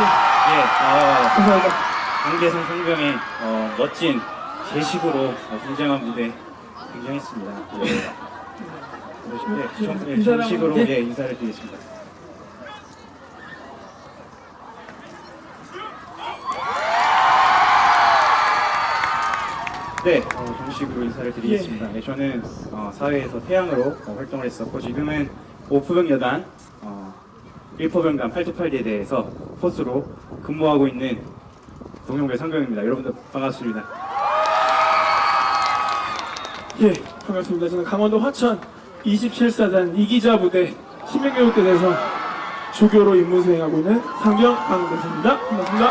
예, 어, 감사합니다. 강대성 상병의 어, 멋진 제식으로 어, 등장한 무대 굉장했습니다. 예. 네, 정, 예, 인사를 정식으로 한번, 예. 예, 인사를 드리겠습니다. 네, 어, 정식으로 인사를 드리겠습니다. 예, 저는 어, 사회에서 태양으로 어, 활동을 했었고 지금은 오프병 여단 어, 1포병단 828대대에서 포스로 근무하고 있는 동용배 상병입니다. 여러분들 반갑습니다. 예, 반갑습니다. 저는 강원도 화천 27사단 이기자 부대 신명교육대에서 조교로 임무 수행하고 있는 상병 강대수입니다. 반갑습니다.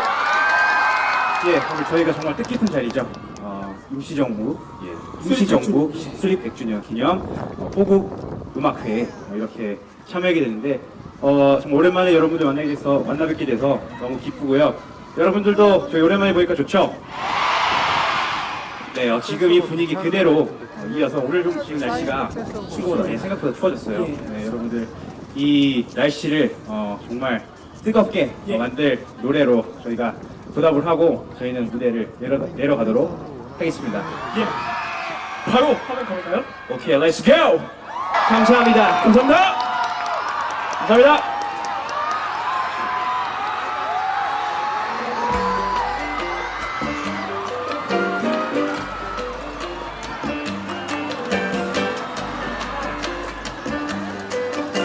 예, 오늘 저희가 정말 뜻깊은 자리죠. 어, 임시정부, 예, 임시정부 수립 100주년 기념 어, 호국 음악회에 어, 이렇게 참여하게 됐는데 어, 정말 오랜만에 여러분들 만나게 돼서 만나 뵙게 돼서 너무 기쁘고요. 여러분들도 저희 오랜만에 보니까 좋죠? 네, 어, 지금 이 분위기 그대로 어, 이어서 오늘 좀 지금 날씨가 친구보다 예, 생각보다 추워졌어요. 네, 여러분들 이 날씨를 어, 정말 뜨겁게 어, 만들 노래로 저희가 보답을 하고 저희는 무대를 내려, 내려가도록 하겠습니다. 예, 바로 한번 가볼까요? 오케이, let's go! 감사합니다. 감사합니다. 감사합니다.